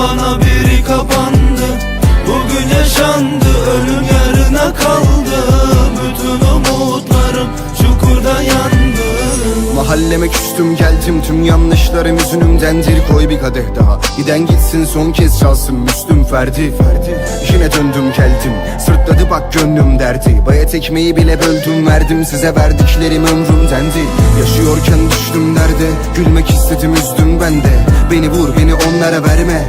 bana biri kapandı. Bugün yaşandı ölüm yarına kaldı Mahalleme küstüm geldim tüm yanlışlarım yüzünümdendir. Koy bir kadeh daha Giden gitsin son kez çalsın Müslüm Ferdi. Ferdi. İşine döndüm geldim sırtladı bak gönlüm derdi. Bayat ekmeği bile böldüm verdim size verdiklerim ömrümdendi Yaşıyorken düştüm derde gülmek istedim üzdüm ben de. Beni vur beni onlara verme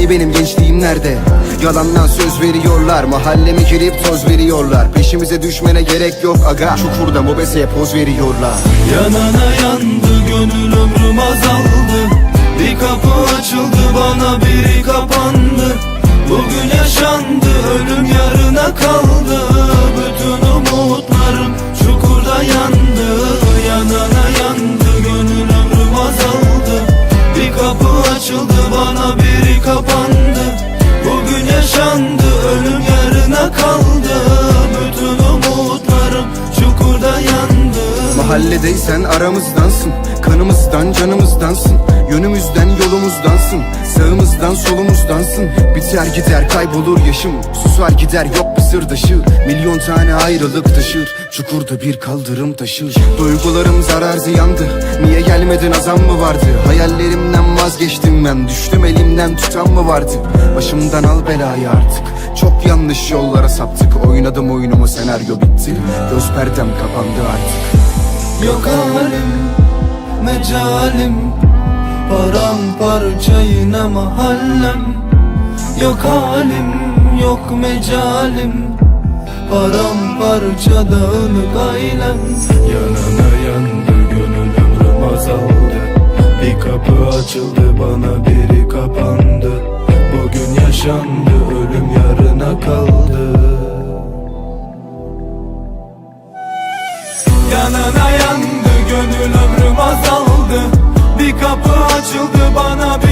Hani benim gençliğim nerede? Yalandan söz veriyorlar Mahalleme girip toz veriyorlar. Peşimize düşmene gerek yok aga. Çukurda mobeseye poz veriyorlar. Yanana yandı gönül ömrüm azaldı. Bir kapı açıldı bana biri kapandı. Bugün yaşandı ölüm yarına yaşandı ölüm yarına kaldı. Bütün umutlarım çukurda yandı. Mahalledeysen aramızdansın Kanımızdan canımızdansın Yönümüzden yolumuzdansın Sağımızdan solumuzdansın. Biter gider kaybolur yaşım Susar gider yok bir sırdaşı Milyon tane ayrılık taşır Çukurda bir kaldırım taşır. Duygularım zarar ziyandı Niye gelmedin azam mı vardı? Hayallerimden vazgeçtim ben. Düştüm elimden tutan mı vardı? Başımdan al belayı artık. Çok yanlış yollara saptık. Oynadım oyunumu senaryo bitti. Göz perdem kapandı artık. Yok halim, mecalim. Paramparça yine mahallem Yok halim, yok mecalim. Paramparça dağınık ailem. Yanana yandı kapı açıldı bana biri kapandı. Bugün yaşandı ölüm yarına kaldı. Yanına yandı gönül ömrüm azaldı. Bir kapı açıldı bana bir